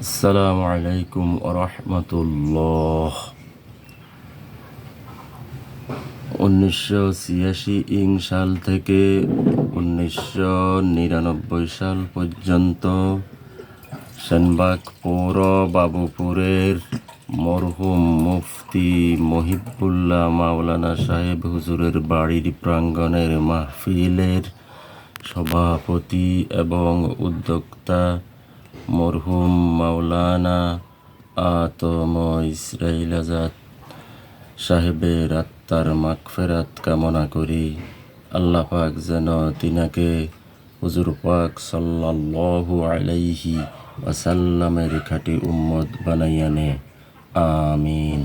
আসসালামু আলাইকুম রহমতুল্লাহ উনিশশো ছিয়াশি ইং সাল থেকে উনিশশো নিরানব্বই সাল পর্যন্ত সেনবাগ পৌর বাবুপুরের মরহুম মুফতি মহিবুল্লাহ মাওলানা সাহেব হুজুরের বাড়ির প্রাঙ্গণের মাহফিলের সভাপতি এবং উদ্যোক্তা মরহুম মাওলানা আতম ইসরাইল আজাদ সাহেবের আত্মার মাগফেরাত কামনা করি। আল্লাহ পাক যেন তিনাকে হুজুর পাক সাল্লাল্লাহু আলাইহি ওয়াসাল্লামের খাটি উম্মত বানাইয়ানে আমিন।